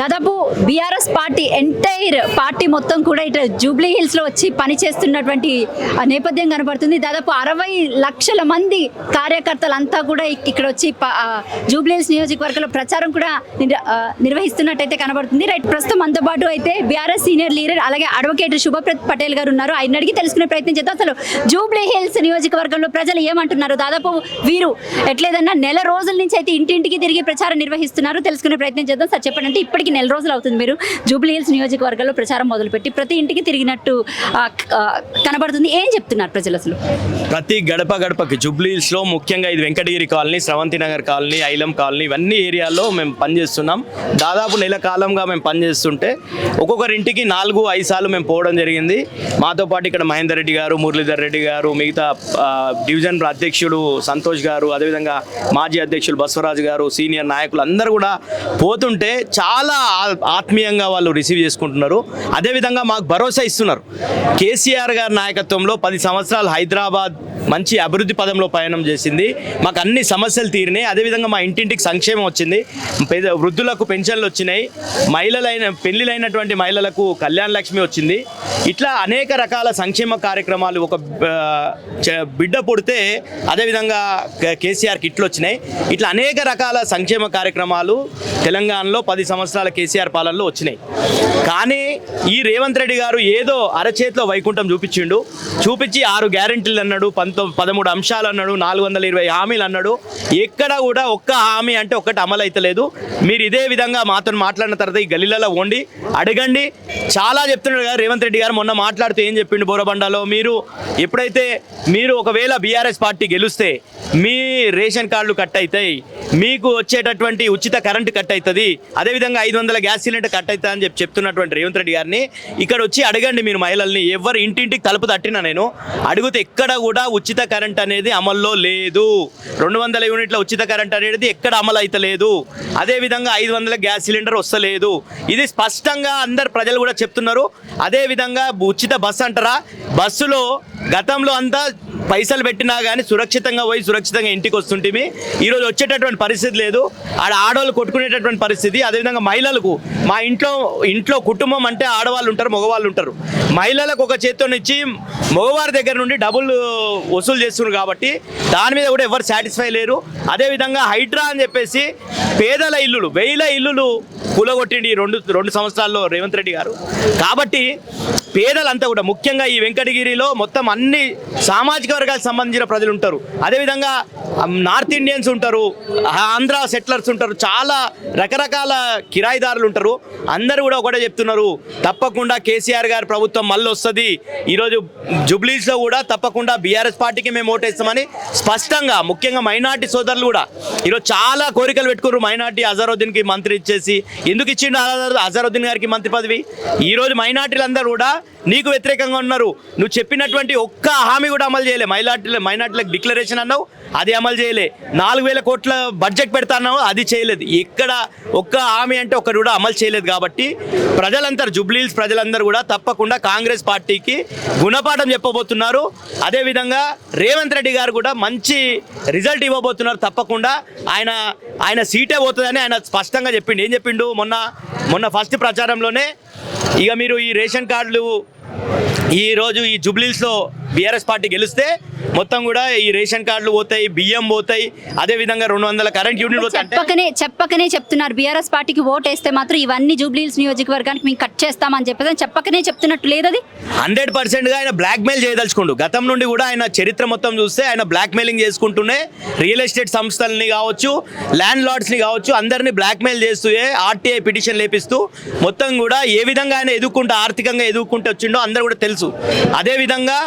దాదాపు BRS party entire party మొత్తం కూడా ఇటు జూబ్లీ హిల్స్లో వచ్చి పని చేస్తున్నటువంటి నేపథ్యం కనబడుతుంది దాదాపు అరవై లక్షల మంది కార్యకర్తలంతా కూడా ఇక్కడ వచ్చి జూబ్లీ హిల్స్ నియోజకవర్గంలో ప్రచారం కూడా నిర్వహిస్తున్నట్టయితే కనబడుతుంది. రైట్ ప్రస్తుతం అందుబాటు అయితే బీఆర్ఎస్ సీనియర్ లీడర్ అలాగే అడ్వకేట్ శుభప్రత్ పటేల్ గారు ఉన్నారు. ఆయన అడిగి తెలుసుకునే ప్రయత్నం చేద్దాం. అసలు జూబ్లీ హిల్స్ నియోజకవర్గంలో ప్రజలు ఏమంటున్నారు? దాదాపు వీరు ఎట్లేదన్నా నెల రోజుల నుంచి అయితే ఇంటింటికి తిరిగి ప్రచారం నిర్వహిస్తున్నారు. తెలుసుకునే ప్రయత్నం చేద్దాం. సార్ చెప్పండి. అంటే ఇప్పటికి నెల రోజులు అవుతుంది మీరు జూబ్లీ హిల్స్ నియోజకవర్గంలో ప్రచారం మొదలుపెట్టి ప్రతి ఇంటికి తిరిగినట్టు కనబడుతుంది. ఏం చెప్తున్నారు ప్రజలు అసలు? ప్రతి గడప గడపకి జుబ్లీస్లో ముఖ్యంగా ఇది Venkatagiri colony Sravanthi Nagar colony ఐలం colony ఇవన్నీ ఏరియాల్లో మేము పనిచేస్తున్నాం. దాదాపు నెల కాలంగా మేము పనిచేస్తుంటే ఒక్కొక్కరింటికి నాలుగు ఐదు సార్లు మేము పోవడం జరిగింది. మాతో పాటు ఇక్కడ మహేందర్ రెడ్డి గారు మురళీధర్ రెడ్డి గారు మిగతా డివిజన్ అధ్యక్షుడు సంతోష్ గారు అదేవిధంగా మాజీ అధ్యక్షులు బసవరాజు గారు సీనియర్ నాయకులు అందరూ కూడా పోతుంటే చాలా ఆత్మీయంగా వాళ్ళు రిసీవ్ చేసుకుంటున్నారు. అదేవిధంగా మాకు భరోసా ఇస్తున్నారు. కేసీఆర్ గారి నాయకత్వంలో పది సంవత్సరాలు హైదరాబాద్ మంచి అభివృద్ధి పదంలో పయనం చేసింది. మాకు అన్ని సమస్యలు తీరినాయి. అదేవిధంగా మా ఇంటింటికి సంక్షేమం వచ్చింది. పేద వృద్ధులకు పెన్షన్లు వచ్చినాయి. మహిళలైన పెళ్ళిలైనటువంటి మహిళలకు కళ్యాణ లక్ష్మి వచ్చింది. ఇట్లా అనేక రకాల సంక్షేమ కార్యక్రమాలు ఒక చ- బిడ్డ పుడితే అదేవిధంగా కేసీఆర్ కిట్లు వచ్చినాయి. ఇట్లా అనేక రకాల సంక్షేమ కార్యక్రమాలు తెలంగాణలో పది సంవత్సరాల కేసీఆర్ పాలనలో వచ్చినాయి. కానీ ఈ రేవంత్ రెడ్డి గారు ఏదో అరచేతిలో వైకుంఠం చూపించిండు. చూపించి ఆరు గ్యారెంటీలు అన్నాడు పంతొమ్మిది పదమూడు అంశాలు అన్నాడు నాలుగు వందల ఇరవై హామీలు అన్నాడు. ఎక్కడ కూడా ఒక్క హామీ అంటే ఒక్కటి అమలు అయితలేదు మీరు ఇదే విధంగా మాతో మాట్లాడిన తర్వాత ఈ గలీలలో వండి అడగండి. చాలా చెప్తున్నాడు కదా రేవంత్ రెడ్డి గారు మొన్న మాట్లాడుతూ ఏం చెప్పిండు బోరబండలో? మీరు ఎప్పుడైతే మీరు ఒకవేళ బీఆర్ఎస్ పార్టీ గెలిస్తే మీ రేషన్ కార్డులు కట్ అవుతాయి. మీకు వచ్చేటటువంటి ఉచిత కరెంటు కట్ అవుతుంది. అదేవిధంగా ఐదు వందల గ్యాస్ సిలిండర్ కట్ అవుతుంది అని చెప్పి చెప్తున్నటువంటి రేవంత్ రెడ్డి గారిని ఇక్కడ వచ్చి అడగండి మీరు మహిళల్ని. ఎవరు ఇంటింటికి తలుపు తట్టినా నేను అడిగితే ఎక్కడ కూడా ఉచిత కరెంట్ అనేది అమల్లో లేదు. రెండు వందల యూనిట్ల ఉచిత కరెంట్ అనేది ఎక్కడ అమలు అయితలేదు అదేవిధంగా ఐదు వందల గ్యాస్ సిలిండర్ వస్తలేదు. ఇది స్పష్టంగా అందరు ప్రజలు కూడా చెప్తున్నారు. అదేవిధంగా ఉచిత బస్సు అంటారా? బస్సులో గతంలో అంతా పైసలు పెట్టినా కానీ సురక్షితంగా పోయి సురక్షితంగా ఇంటికి వస్తుంటిమి. ఈరోజు వచ్చేటటువంటి పరిస్థితి లేదు. ఆడ ఆడవాళ్ళు కొట్టుకునేటటువంటి పరిస్థితి. అదేవిధంగా మహిళలకు మా ఇంట్లో ఇంట్లో కుటుంబం అంటే ఆడవాళ్ళు ఉంటారు మగవాళ్ళు ఉంటారు. మహిళలకు ఒక చేత్తోనిచ్చి మగవారి దగ్గర నుండి డబ్బులు వసూలు చేస్తున్నారు కాబట్టి దాని మీద కూడా ఎవరు సాటిస్ఫై లేరు. అదేవిధంగా హైడ్రా అని చెప్పేసి పేదల ఇల్లులు వేల ఇల్లులు కూలగొట్టిండి రెండు రెండు సంవత్సరాల్లో రేవంత్ రెడ్డి గారు. కాబట్టి పేదలంతా కూడా ముఖ్యంగా ఈ వెంకటగిరిలో మొత్తం అన్ని సామాజిక వర్గాలకు సంబంధించిన ప్రజలు ఉంటారు. అదేవిధంగా నార్త్ ఇండియన్స్ ఉంటారు ఆంధ్ర సెటిలర్స్ ఉంటారు చాలా రకరకాల కిరాయిదారులు ఉంటారు. అందరూ కూడా ఒకటే చెప్తున్నారు తప్పకుండా కేసీఆర్ గారి ప్రభుత్వం మళ్ళీ వస్తుంది. ఈరోజు జూబ్లీస్లో కూడా తప్పకుండా బీఆర్ఎస్ పార్టీకి మేము ఓటేస్తామని స్పష్టంగా ముఖ్యంగా మైనార్టీ సోదరులు కూడా ఈరోజు చాలా కోరికలు పెట్టుకున్నారు. మైనార్టీ అజరుద్దీన్కి మంత్రి ఇచ్చేసి ఎందుకు ఇచ్చిండు అజరుద్దీన్ గారికి మంత్రి పదవి? ఈరోజు మైనార్టీలందరూ కూడా నీకు వ్యతిరేకంగా ఉన్నారు. నువ్వు చెప్పినటువంటి ఒక్క హామీ కూడా అమలు చేయలే. మైనార్టీ మైనార్టీలకు డిక్లరేషన్ అన్నావు అది అమలు చేయలే. నాలుగు వేల కోట్ల బడ్జెట్ పెడతా అన్నావు అది చేయలేదు. ఇక్కడ ఒక్క హామీ అంటే ఒకటి కూడా అమలు చేయలేదు కాబట్టి ప్రజలందరూ జుబ్లీల్స్ ప్రజలందరూ కూడా తప్పకుండా కాంగ్రెస్ పార్టీకి గుణపాఠం చెప్పబోతున్నారు. అదేవిధంగా రేవంత్ రెడ్డి గారు కూడా మంచి రిజల్ట్ ఇవ్వబోతున్నారు తప్పకుండా. ఆయన ఆయన సీటే పోతుందని ఆయన స్పష్టంగా చెప్పిండు. ఏం చెప్పిండు? మొన్న మొన్న ఫస్ట్ ప్రచారంలోనే ఇక మీరు ఈ రేషన్ కార్డులు ఈరోజు ఈ జూబ్లీస్లో బీఆర్ఎస్ పార్టీ గెలిస్తే మొత్తం కూడా ఈ రేషన్ కార్డులు పోతాయి బియ్యం పోతాయి అదేవిధంగా రెండు వందల కరెంట్ యూనిట్ చెప్పకనే చెప్పకనే చెప్తున్నారు. బీఆర్ఎస్ పార్టీకి ఓట్ వేస్తే మాత్రం ఇవన్నీ జూబ్లీహిల్స్ నియోజకవర్గానికి మేము కట్ చేస్తామని చెప్పేసి చెప్పకనే చెప్తున్నట్టు లేదు అది. హండ్రెడ్ పర్సెంట్గా ఆయన బ్లాక్ మెయిల్ చేయదలుచుకుండు. గతం నుండి కూడా ఆయన చరిత్ర మొత్తం చూస్తే ఆయన బ్లాక్ మెయిలింగ్ చేసుకుంటూనే రియల్ ఎస్టేట్ సంస్థలని కావచ్చు ల్యాండ్ లార్డ్స్ని కావచ్చు అందరినీ బ్లాక్ మెయిల్ చేస్తూ ఆర్టీఐ పిటిషన్ లేపిస్తూ మొత్తం కూడా ఏ విధంగా ఆయన ఎదుర్కొంటూ ఆర్థికంగా ఎదుర్కొంటూ వచ్చిండో అందరూ కూడా తెలుసు. అదేవిధంగా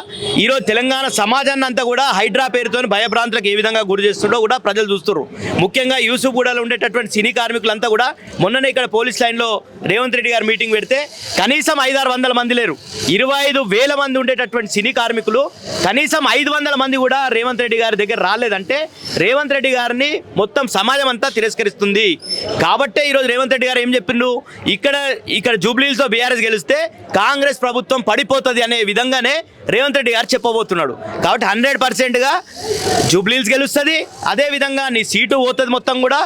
ఈరోజు తెలంగాణ సమాజాన్ని అంతా కూడా హైడ్రా పేరుతో భయభ్రాంతులకు ఏ విధంగా గురి చేస్తుండో కూడా ప్రజలు చూస్తున్నారు ముఖ్యంగా యూసుఫ్గూడలో ఉండేటటువంటి సినీ కార్మికులంతా కూడా మొన్ననే ఇక్కడ పోలీస్ లైన్లో రేవంత్ రెడ్డి గారు మీటింగ్ పెడితే కనీసం ఐదారు వందల మంది లేరు. ఇరవై ఐదు వేల మంది ఉండేటటువంటి సినీ కార్మికులు కనీసం ఐదు వందల మంది కూడా రేవంత్ రెడ్డి గారి దగ్గర రాలేదంటే రేవంత్ రెడ్డి గారిని మొత్తం సమాజం అంతా తిరస్కరిస్తుంది. కాబట్టే ఈరోజు రేవంత్ రెడ్డి గారు ఏం చెప్పిండు? ఇక్కడ ఇక్కడ జూబ్లీస్లో బీఆర్ఎస్ గెలిస్తే కాంగ్రెస్ ప్రభుత్వం పడిపోతుంది అనే విధంగానే రేవంత్ రెడ్డి గారు చెప్పబోతున్నాడు. కాబట్టి హండ్రెడ్ పర్సెంట్గా జూబ్లీల్స్ గెలుస్తుంది. అదేవిధంగా నీ సీటు పోతుంది మొత్తం కూడా.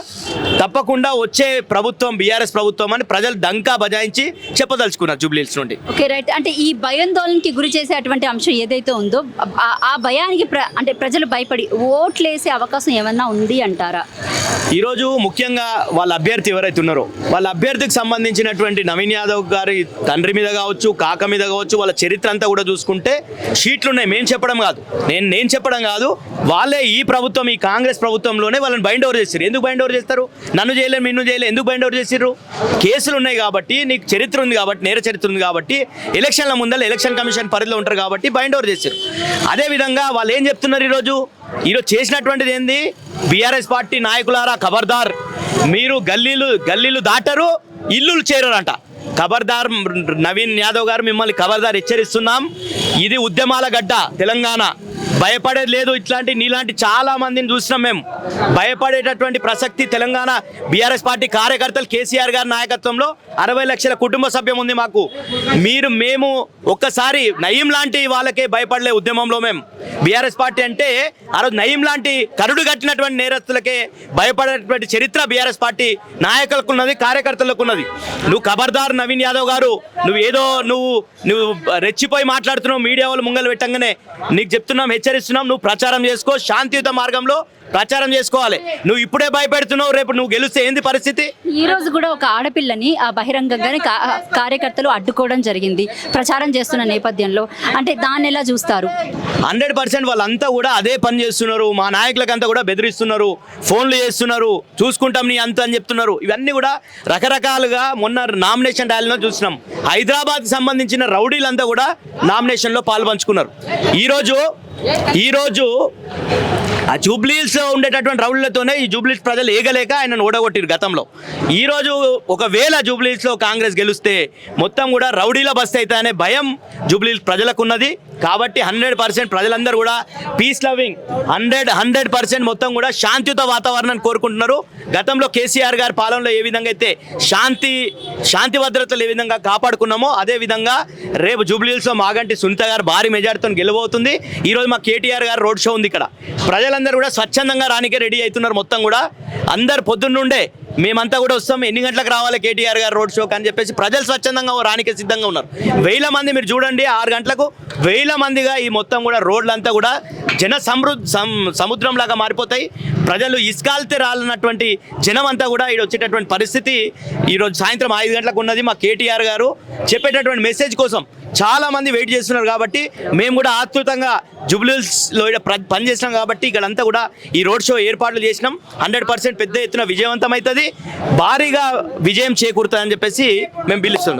తప్పకుండా వచ్చే ప్రభుత్వం బీఆర్ఎస్ ప్రభుత్వం అని ప్రజలు డంకా బజాయించి చెప్పదలుచుకున్నారు జూబ్లీల్స్ నుండి. Okay right. అంటే ఈ భయాందోళనకి గురి చేసేటువంటి అంశం ఏదైతే ఉందో ఆ- భయానికి అంటే ప్రజలు భయపడి ఓట్లు వేసే అవకాశం ఏమన్నా ఉంది అంటారా? ఈరోజు ముఖ్యంగా వాళ్ళ అభ్యర్థి ఎవరైతే ఉన్నారో వాళ్ళ అభ్యర్థికి సంబంధించినటువంటి నవీన్ యాదవ్ గారి తండ్రి మీద కావచ్చు కాక మీద కావచ్చు వాళ్ళ చరిత్ర అంతా కూడా చూసుకుంటే షీట్లు ఉన్నాయి మేము చెప్పడం కాదు. నేను నేను చెప్పడం కాదు వాళ్ళే ఈ ప్రభుత్వం ఈ కాంగ్రెస్ ప్రభుత్వంలోనే వాళ్ళని బైండ్ ఓవర్ చేస్తారు ఎందుకు బైండ్ ఓవర్ చేస్తారు? నన్ను చేయలేదు నిన్ను చేయలేదు ఎందుకు బైండ్ ఓవర్ చేసిర్రు? కేసులు ఉన్నాయి కాబట్టి నీకు చరిత్ర ఉంది కాబట్టి నేర చరిత్ర ఉంది కాబట్టి ఎలక్షన్ల ముందర ఎలక్షన్ కమిషన్ పరిధిలో ఉంటారు కాబట్టి బైండ్ ఓవర్ చేశారు అదేవిధంగా వాళ్ళు ఏం చెప్తున్నారు ఈరోజు? ఈరోజు చేసినటువంటిది ఏంది? బీఆర్ఎస్ పార్టీ నాయకులారా ఖబర్దార్ మీరు గల్లీలు గల్లీలు దాటరు ఇల్లులు చేరరంట. ఖబర్దార్ నవీన్ యాదవ్ గారు మిమ్మల్ని ఖబర్దార్ హెచ్చరిస్తున్నాం. ఇది ఉద్యమాల గడ్డ తెలంగాణ. భయపడేది లేదు. ఇట్లాంటి నీలాంటి చాలా మందిని చూసినాం మేము. భయపడేటటువంటి ప్రసక్తి తెలంగాణ బీఆర్ఎస్ పార్టీ కార్యకర్తలు కేసీఆర్ గారి నాయకత్వంలో అరవై లక్షల కుటుంబ సభ్యం ఉంది మాకు. మీరు మేము ఒక్కసారి నయీం లాంటి వాళ్ళకే భయపడలే ఉద్యమంలో మేము. బీఆర్ఎస్ పార్టీ అంటే ఆ రోజు నయీం లాంటి కరుడు కట్టినటువంటి నేరస్తులకే భయపడేటువంటి చరిత్ర బీఆర్ఎస్ పార్టీ నాయకులకు ఉన్నది కార్యకర్తలకు ఉన్నది నువ్వు ఖబర్దార్ నవీన్ యాదవ్ గారు నువ్వు ఏదో నువ్వు నువ్వు రెచ్చిపోయి మాట్లాడుతున్నావు మీడియా వాళ్ళు ముంగలు పెట్టంగానే నీకు చెప్తున్నాం హెచ్చరిస్తున్నాం. నువ్వు ప్రచారం చేసుకో శాంతియుత మార్గంలో ప్రచారం చేసుకోవాలి. నువ్వు ఇప్పుడే భయపెడుతున్నావు రేపు నువ్వు గెలిస్తే ఏంది పరిస్థితి? ఈ రోజు కూడా ఒక ఆడపిల్లని ఆ బహిరంగంగానే కార్యకర్తలు అడ్డుకోవడం జరిగింది ప్రచారం చేస్తున్న నేపథ్యంలో. అంటే దాన్ని ఎలా చూస్తారు? హండ్రెడ్ పర్సెంట్ వాళ్ళంతా కూడా అదే పని చేస్తున్నారు. మా నాయకులకంతా కూడా బెదిరిస్తున్నారు. ఫోన్లు చేస్తున్నారు. చూసుకుంటాం నీ అంత అని చెప్తున్నారు. ఇవన్నీ కూడా రకరకాలుగా మొన్న నామినేషన్ ర్యాలీలో చూసినాం. హైదరాబాద్కి సంబంధించిన రౌడీలంతా కూడా నామినేషన్లో పాల్పంచుకున్నారు. ఈరోజు ఈరోజు ఆ జూబ్లీస్ ఉండేటటువంటి రౌండ్లతోనే ఈ జూబ్లీస్ ప్రజలు ఏగలేక ఆయనను ఓడగొట్టిరు గతంలో. ఈరోజు ఒకవేళ జూబ్లీస్లో కాంగ్రెస్ గెలిస్తే మొత్తం కూడా రౌడీల బస్ అయితే అనే భయం జూబ్లీస్ ప్రజలకు ఉన్నది కాబట్టి హండ్రెడ్ పర్సెంట్ ప్రజలందరూ కూడా peace loving hundred hundred percent మొత్తం కూడా శాంతియుత వాతావరణాన్ని కోరుకుంటున్నారు. గతంలో కేసీఆర్ గారి పాలనలో ఏ విధంగా అయితే శాంతి శాంతి భద్రతలు ఏ విధంగా కాపాడుకున్నామో అదే విధంగా రేపు జూబ్లీస్లో మాగంటి సునీత గారు భారీ మెజార్టీతో గెలవవుతుంది ఈరోజు మా కేటీఆర్ గారు రోడ్ షో ఉంది ఇక్కడ. ప్రజలందరూ కూడా స్వచ్ఛందంగా రానికే రెడీ అవుతున్నారు మొత్తం కూడా. అందరు పొద్దున్నుండే మేమంతా కూడా వస్తాం. ఎన్ని గంటలకు రావాలి కేటీఆర్ గారు రోడ్ షోకి అని చెప్పేసి ప్రజలు స్వచ్ఛందంగా రానికే సిద్ధంగా ఉన్నారు. వేల మంది మీరు చూడండి ఆరు గంటలకు వేల మందిగా ఈ మొత్తం కూడా రోడ్లంతా కూడా జన సమృద్ధి సం- సముద్రంలాగా మారిపోతాయి. ప్రజలు ఇసుకాల్తే రాలన్నటువంటి జనం అంతా కూడా ఇక్కడ వచ్చేటటువంటి పరిస్థితి ఈరోజు సాయంత్రం ఐదు గంటలకు ఉన్నది మా కేటీఆర్ గారు. చెప్పేటటువంటి మెసేజ్ కోసం చాలా మంది వెయిట్ చేస్తున్నారు కాబట్టి మేము కూడా ఆతృతంగా జుబ్లీస్లో ఈడ ప్ర- పనిచేసినాం కాబట్టి ఇక్కడంతా కూడా ఈ రోడ్ షో ఏర్పాట్లు చేసినాం. హండ్రెడ్ పర్సెంట్ పెద్ద ఎత్తున విజయవంతం అవుతుంది భారీగా విజయం చేకూరుతుందని చెప్పేసి మేము పిలుస్తున్నాం